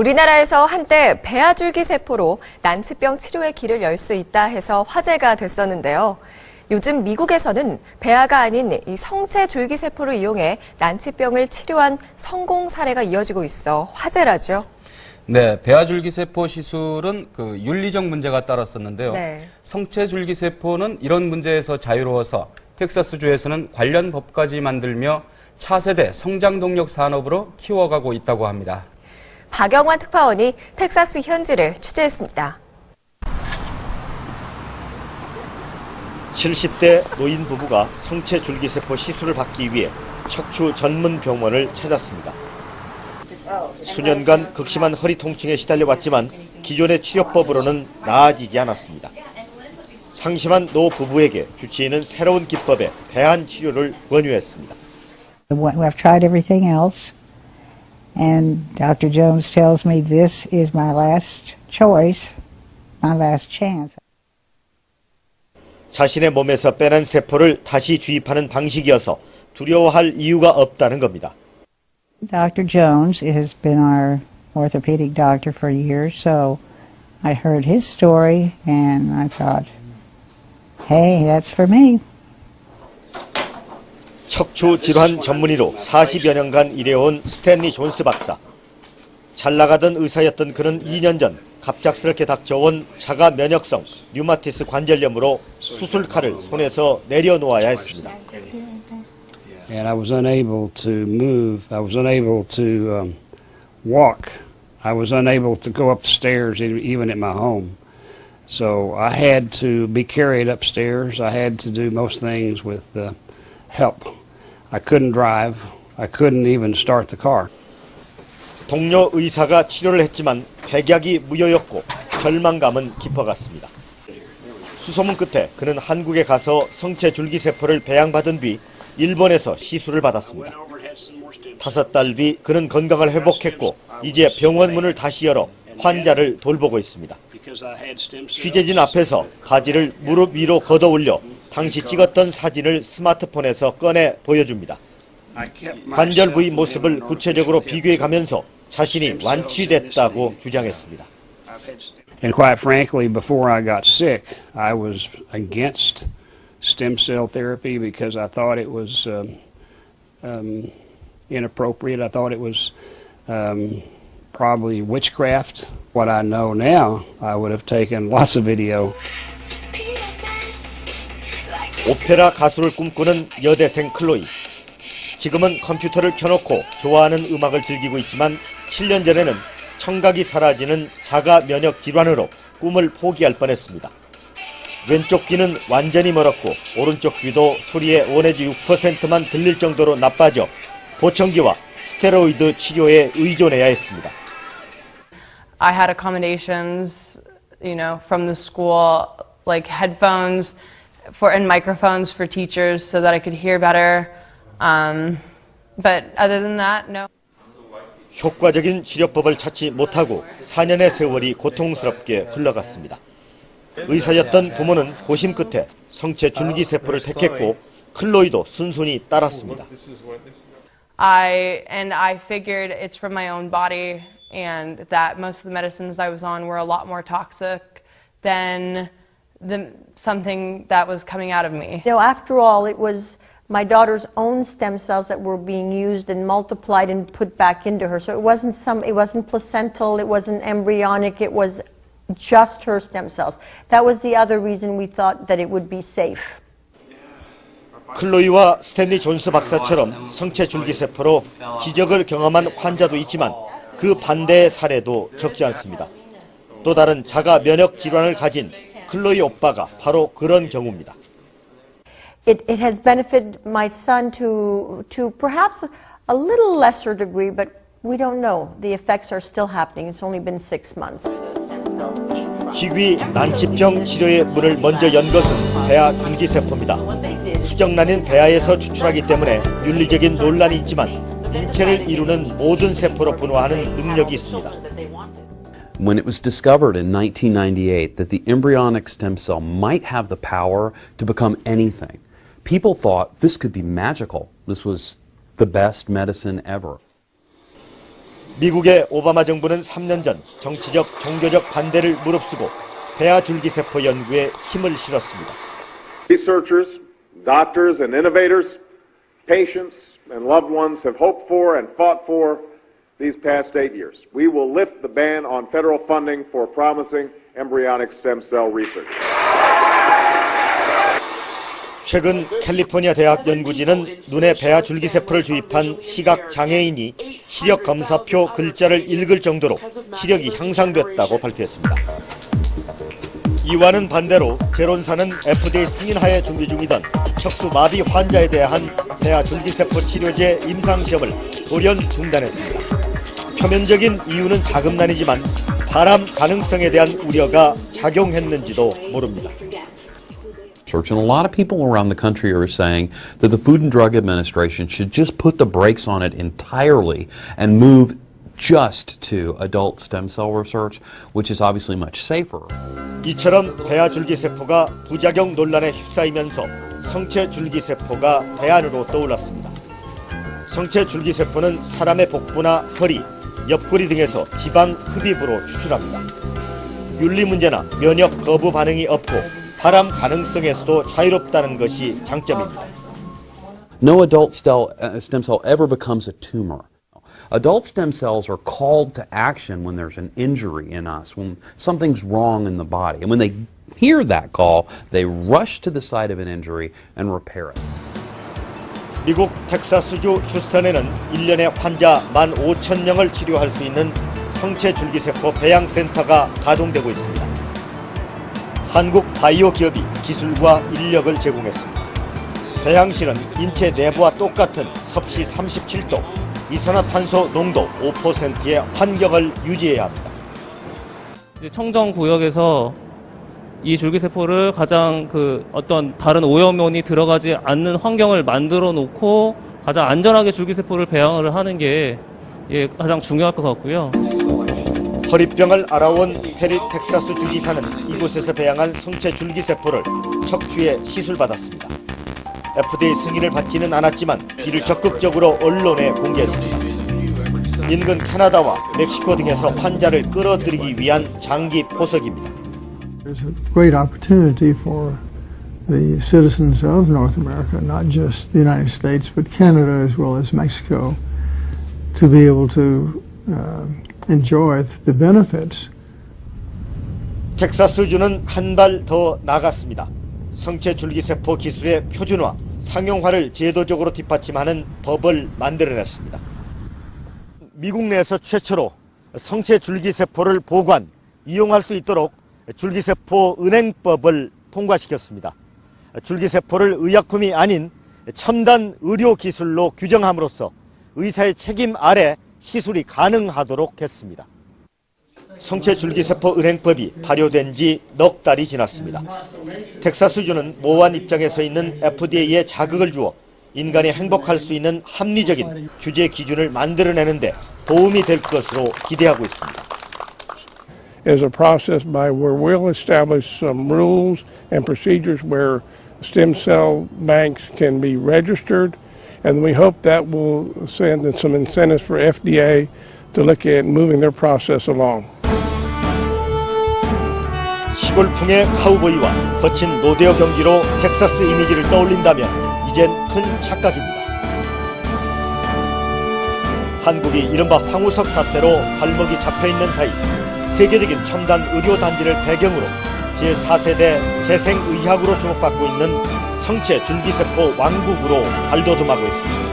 우리나라에서 한때 배아줄기 세포로 난치병 치료의 길을 열 수 있다 해서 화제가 됐었는데요. 요즘 미국에서는 배아가 아닌 이 성체 줄기 세포를 이용해 난치병을 치료한 성공 사례가 이어지고 있어 화제라죠. 네, 배아줄기 세포 시술은 그 윤리적 문제가 따랐었는데요. 네. 성체 줄기 세포는 이런 문제에서 자유로워서 텍사스주에서는 관련 법까지 만들며 차세대 성장 동력 산업으로 키워가고 있다고 합니다. 박영환 특파원이 텍사스 현지를 취재했습니다. 70대 노인 부부가 성체 줄기세포 시술을 받기 위해 척추 전문 병원을 찾았습니다. 수년간 극심한 허리 통증에 시달려왔지만 기존의 치료법으로는 나아지지 않았습니다. 상심한 노 부부에게 주치의는 새로운 기법의 대안 치료를 권유했습니다. I've tried everything else, and Dr. Jones tells me this is my last choice, my last chance. 자신의 몸에서 빼낸 세포를 다시 주입하는 방식이어서 두려워할 이유가 없다는 겁니다. Dr. Jones has been our orthopedic doctor for years, so I heard his story and I thought, hey, that's for me. 척추 질환 전문의로 40여 년간 일해온 스탠리 존스 박사. 잘 나가던 의사였던 그는 2년 전 갑작스럽게 닥쳐온 자가 면역성 류마티스 관절염으로 수술칼을 손에서 내려놓아야 했습니다. and I was unable to move. I was unable to um, walk. I was unable to go up the stairs e- even at my home. So I had to be carried upstairs. I had to do most things with uh, help. I couldn't drive. I couldn't even start the car. 동료 의사가 치료를 했지만 백약이 무효였고 절망감은 깊어갔습니다. 수소문 끝에 그는 한국에 가서 성체 줄기세포를 배양받은 뒤 일본에서 시술을 받았습니다. 다섯 달 뒤 그는 건강을 회복했고 이제 병원 문을 다시 열어 환자를 돌보고 있습니다. 취재진 앞에서 바지를 무릎 위로 걷어 올려 당시 찍었던 사진을 스마트폰에서 꺼내 보여줍니다. 관절 부위 모습을 구체적으로 비교해 가면서 자신이 완치됐다고 주장했습니다. And quite frankly, before I got sick, I was against stem cell therapy because I thought it was um, um, inappropriate. I thought it was um, probably witchcraft. What I know now, I would have taken lots of video. 오페라 가수를 꿈꾸는 여대생 클로이. 지금은 컴퓨터를 켜놓고 좋아하는 음악을 즐기고 있지만 7년 전에는 청각이 사라지는 자가 면역 질환으로 꿈을 포기할 뻔했습니다. 왼쪽 귀는 완전히 멀었고 오른쪽 귀도 소리의 원해지 6%만 들릴 정도로 나빠져 보청기와 스테로이드 치료에 의존해야 했습니다. I had accommodations, you know, from the school, like headphones for and microphones for teachers so that I could hear better. Um, but other than that, no. 효과적인 치료법을 찾지 못하고 4년의 세월이 고통스럽게 흘러갔습니다. 의사였던 부모는 고심 끝에 성체 줄기세포를 택했고 클로이도 순순히 따랐습니다. I and I figured it's from my own body and that most of the medicines I was on were a lot more toxic than the something that was coming out of me. You know, after all, it was my daughter's own stem cells that were being used and multiplied and put back into her. So it wasn't some, it wasn't placental, it wasn't embryonic, it was just her stem cells. That was the other reason we thought that it would be safe. 클로이와 스탠리 존스 박사처럼 성체 줄기세포로 기적을 경험한 환자도 있지만 그 반대의 사례도 적지 않습니다. 또 다른 자가 면역 질환을 가진 클로이 오빠가 바로 그런 경우입니다. It, it has benefited my son to, to perhaps a little lesser degree, but we don't know. The effects are still happening. It's only been six months. 희귀 난치병 치료의 문을 먼저 연 것은 배아 줄기세포입니다. 수정란인 배아에서 추출하기 때문에 윤리적인 논란이 있지만 인체를 이루는 모든 세포로 분화하는 능력이 있습니다. when it was discovered in 1998 that the embryonic stem cell might have the power to become anything, people thought this could be magical. This was the best medicine ever. 미국의 오바마 정부는 3년 전 정치적, 종교적 반대를 무릅쓰고 배아 줄기세포 연구에 힘을 실었습니다. Researchers, doctors, and innovators, patients, and loved ones have hoped for and fought for these past eight years. We will lift the ban on federal funding for promising embryonic stem cell research. 최근 캘리포니아 대학 연구진은 눈에 배아 줄기세포를 주입한 시각 장애인이 시력 검사표 글자를 읽을 정도로 시력이 향상됐다고 발표했습니다. 이와는 반대로 제론사는 FDA 승인하에 준비 중이던 척수 마비 환자에 대한 배아 줄기세포 치료제 임상 시험을 돌연 중단했습니다. 표면적인 이유는 자금난이지만 바람 가능성에 대한 우려가 작용했는지도 모릅니다. and a lot of people around the country are saying that the Food and Drug Administration should just put the brakes on it entirely and move just to adult stem cell research, which is obviously much safer. 이처럼 배아 줄기세포가 부작용 논란에 휩싸이면서 성체 줄기세포가 대안으로 떠올랐습니다. 성체 줄기세포는 사람의 복부나 허리, 옆구리 등에서 지방 흡입으로 추출합니다. 윤리 문제나 면역 거부 반응이 없고 발암 가능성에서도 자유롭다는 것이 장점입니다. No adult uh, stem cell ever becomes a tumor. Adult stem cells are called to action when there's an injury in us, when something's wrong in the body. And when they hear that call, they rush to the site of an injury and repair it. 미국 텍사스주 휴스턴에는 1년에 환자 15,000명을 치료할 수 있는 성체 줄기세포 배양센터가 가동되고 있습니다. 한국 바이오 기업이 기술과 인력을 제공했습니다. 배양실은 인체 내부와 똑같은 섭씨 37도, 이산화탄소 농도 5%의 환경을 유지해야 합니다. 청정 구역에서 이 줄기세포를 가장 그 어떤 다른 오염원이 들어가지 않는 환경을 만들어 놓고 가장 안전하게 줄기세포를 배양을 하는 게 예, 가장 중요할 것 같고요. 허리병을 알아온 페리 텍사스 주지사는 이곳에서 배양한 성체 줄기세포를 척추에 시술받았습니다. FDA 승인을 받지는 않았지만 이를 적극적으로 언론에 공개했습니다. 인근 캐나다와 멕시코 등에서 환자를 끌어들이기 위한 장기 포석입니다. There's a great opportunity for the citizens of North America, not just the United States, but Canada as well as Mexico, to be able to uh, enjoy the benefits 텍사스주는 한 발 더 나갔습니다. 성체 줄기세포 기술의 표준화, 상용화를 제도적으로 뒷받침하는 법을 만들어냈습니다. 미국 내에서 최초로 성체 줄기세포를 보관, 이용할 수 있도록 줄기세포 은행법을 통과시켰습니다. 줄기세포를 의약품이 아닌 첨단 의료 기술로 규정함으로써 의사의 책임 아래 시술이 가능하도록 했습니다. 성체 줄기세포 은행법이 발효된 지 넉 달이 지났습니다. 텍사스주는 모호한 입장에 서 있는 FDA에 자극을 주어 인간이 행복할 수 있는 합리적인 규제 기준을 만들어내는데 도움이 될 것으로 기대하고 있습니다. Is a process by where we'll establish some rules and procedures where stem cell banks can be registered, and we hope that will send some incentives for FDA to look at moving their process along. 시골풍의 카우보이와 거친 로데오 경기로 텍사스 이미지를 떠올린다면 이젠 큰 착각입니다. 한국이 이른바 황우석 사태로 발목이 잡혀 있는 사이 세계적인 첨단 의료 단지를 배경으로 제4세대 재생의학으로 주목받고 있는 성체 줄기세포 왕국으로 발돋움하고 있습니다.